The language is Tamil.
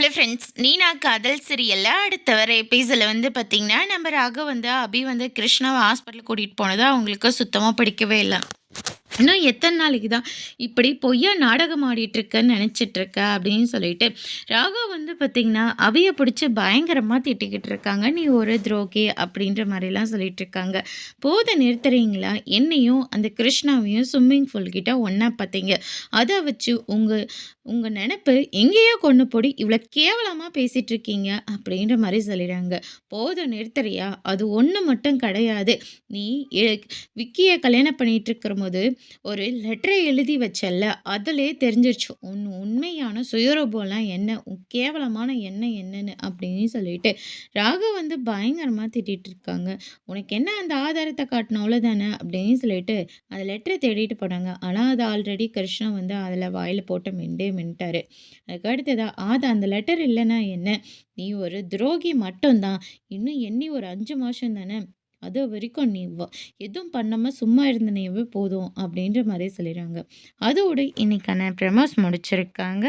ஹலோ ஃப்ரெண்ட்ஸ் நீனா காதல் சீரியல்ல அடுத்த வர எபிசோடில் வந்து பார்த்தீங்கன்னா நம்ம ராக வந்து அபி வந்து கிருஷ்ணாவை ஹாஸ்பிட்டல் கூட்டிகிட்டு போனது அவங்களுக்கு சுத்தமாக பிடிக்கவே இல்லை. இன்னும் எத்தனை நாளைக்கு தான்? இப்படி பொய்யா நாடகம் ஆடிட்டுருக்கேன்னு நினச்சிட்ருக்க அப்படின்னு சொல்லிட்டு ராகா வந்து பார்த்திங்கன்னா அவியை பிடிச்சி பயங்கரமாக திட்டிக்கிட்டு இருக்காங்க. நீ ஒரு துரோகி அப்படின்ற மாதிரிலாம் சொல்லிட்டு இருக்காங்க போதை நிறுத்துறீங்களா? என்னையும் அந்த கிருஷ்ணாவையும் ஸ்விம்மிங் ஃபூல் கிட்ட ஒன்றா பார்த்தீங்க அதை வச்சு உங்கள் உங்கள் நினப்பு எங்கேயோ கொண்டு போடி இவ்வளோ கேவலமாக பேசிகிட்டு இருக்கீங்க அப்படின்ற மாதிரி சொல்லிடுறாங்க. போத நிறுத்துறியா? அது ஒன்று மட்டும் கிடையாது. நீ எ- விக்கியை கல்யாணம் பண்ணிகிட்டு இருக்கிற போது ஒரு லெட்டரை எழுதி வச்சல்ல அதிலே தெரிஞ்சிருச்சு உன் உண்மையான சுயரூபம்லாம் என்ன? உன் கேவலமான எண்ணம் என்னன்னு? அப்படின்னு சொல்லிட்டு ராகு வந்து பயங்கரமாக திட்டிட்டு இருக்காங்க. உனக்கு என்ன அந்த ஆதாரத்தை காட்டணும்? அவ்வளோதானே அப்படின்னு சொல்லிட்டு அந்த லெட்டரை தேடிட்டு போனாங்க. ஆனால் அது ஆல்ரெடி கிருஷ்ணன் வந்து அதில் வாயில் போட்டு மிண்டே மின்ட்டாரு. அதுக்கு அடுத்ததாக ஆதா அந்த லெட்டர் இல்லைன்னா என்ன? நீ ஒரு துரோகி மட்டும்தான். இன்னும் எண்ணி ஒரு அஞ்சு மாதம் தானே? அது வரைக்கும் நீ எதுவும் பண்ணாமல் சும்மா இருந்தனையவே போதும் அப்படின்ற மாதிரி சொல்லிடுறாங்க. அதோடு இன்னைக்கான ப்ரமோஸ் முடிச்சிருக்காங்க.